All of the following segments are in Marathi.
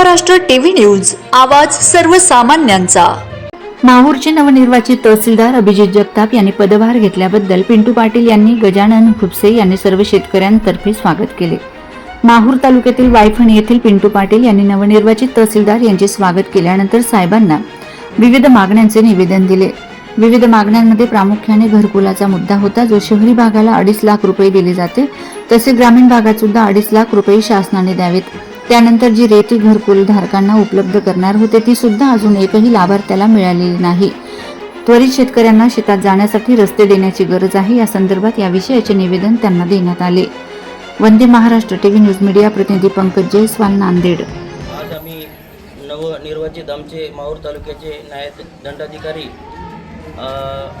महाराष्ट्र टीव्ही न्यूज आवाज सर्वसामान्यांचा. माहूरचे नवनिर्वाचित तहसीलदार अभिजित जगताप यांनी पदभार घेतल्याबद्दल पिंटू पाटील यांनी गजानन खुपसे यांनी सर्व शेतकऱ्यांतर्फे स्वागत केले. माहूर तालुक्यातील वायफणी येथील पिंटू पाटील यांनी नवनिर्वाचित तहसीलदार यांचे स्वागत केल्यानंतर साहेबांना विविध मागण्यांचे निवेदन दिले. विविध मागण्यांमध्ये प्रामुख्याने घरकुलाचा मुद्दा होता जो शहरी भागाला अडीच लाख रुपये दिले जाते तसे ग्रामीण भागात सुद्धा अडीच लाख रुपये शासनाने द्यावेत. त्यानंतर जी रेती घरकुल धारकांना उपलब्ध करणार होते ती सुद्धा अजून एकही लाभार्थ्याला मिळालेली नाही. त्वरित शेतकऱ्यांना शेतात जाण्यासाठी रस्ते देण्याची गरज आहे या संदर्भात या विषयाचे निवेदन त्यांना देण्यात आले. Vande Maharashtra TV news media प्रतिनिधी पंकज जयस्वाल नांदेड. आज आम्ही नवनिर्वाचित आमचे माहूर तालुक्याचे नायब दंडाधिकारी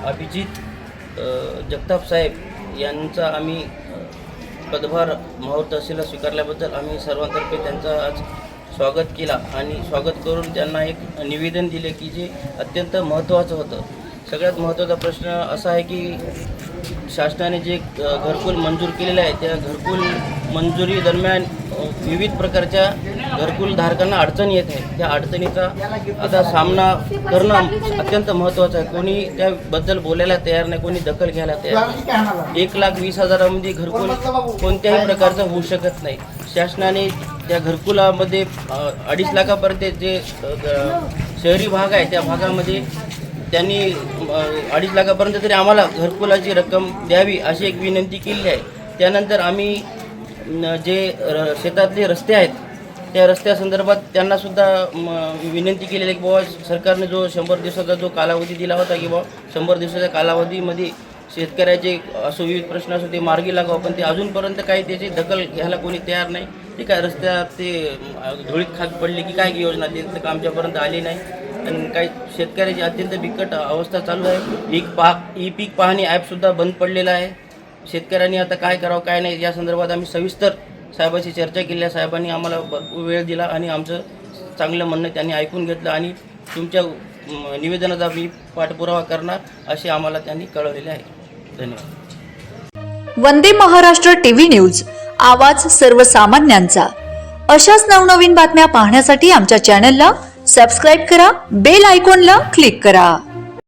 अभिजित जगताप साहेब यांचा आम्ही पदभार माहूर तहसीलला स्वीकारल्याबद्दल आम्ही सर्वांतर्फे त्यांचा आज स्वागत केला आणि स्वागत करून त्यांना एक निवेदन दिले की जे अत्यंत महत्त्वाचं होतं. सगळ्यात महत्त्वाचा प्रश्न असा आहे की शासनाने जे घरकुल मंजूर केलेलं आहे त्या घरकुल मंजुरी दरम्यान विविध प्रकारच्या घरकुल धारकांना येत आहे. त्या अडचणीचा आता सामना करणं अत्यंत महत्त्वाचं आहे. कोणी त्याबद्दल बोलायला तयार नाही कोणी दखल घ्यायला तयार नाही. एक लाख वीस हजारामध्ये घरकुल कोणत्याही प्रकारचं होऊ शकत नाही. शासनाने त्या घरकुलामध्ये अडीच लाखापर्यंत जे ग- शहरी भाग आहे त्या भागामध्ये त्यांनी अडीच लाखापर्यंत तरी आम्हाला घरकुलाची रक्कम द्यावी अशी एक विनंती केली आहे. त्यानंतर आम्ही जे र- शेतातले रस्ते आहेत त्या रस्त्यासंदर्भात त्यांना सुद्धा विनंती केलेली आहे की बाबा सरकारने जो शंभर दिवसाचा जो कालावधी दिला होता की बाबा शंभर दिवसाच्या कालावधीमध्ये शेतकऱ्याचे असो विविध प्रश्न असो ते मार्गी लागावं पण ते अजूनपर्यंत काही त्याची दखल घ्यायला कोणी तयार नाही. ते काय रस्त्यात ते धुळीत खात पडले की काय योजना ते आमच्यापर्यंत आली नाही. आणि काही शेतकऱ्याची अत्यंत बिकट अवस्था चालू आहे. पीक पा ई पीक पाहणी ॲपसुद्धा बंद पडलेलं आहे. शेतकऱ्यांनी आता काय करावं काय नाही या संदर्भात आम्ही सविस्तर साहेबाशी चर्चा केल्या साहेबांनी आम्हाला भरपूर वेळ दिला आणि आमचं चांगलं म्हणणं त्यांनी ऐकून घेतलं आणि तुमच्या निवेदनाचा मी पाठपुरावा करणार असे आम्हाला त्यांनी कळवलेले आहे. धन्यवाद. वंदे महाराष्ट्र टीव्ही न्यूज आवाज सर्वसामान्यांचा. अशाच नवनवीन बातम्या पाहण्यासाठी आमच्या चॅनलला सबस्क्राईब करा बेल आयकॉनला क्लिक करा.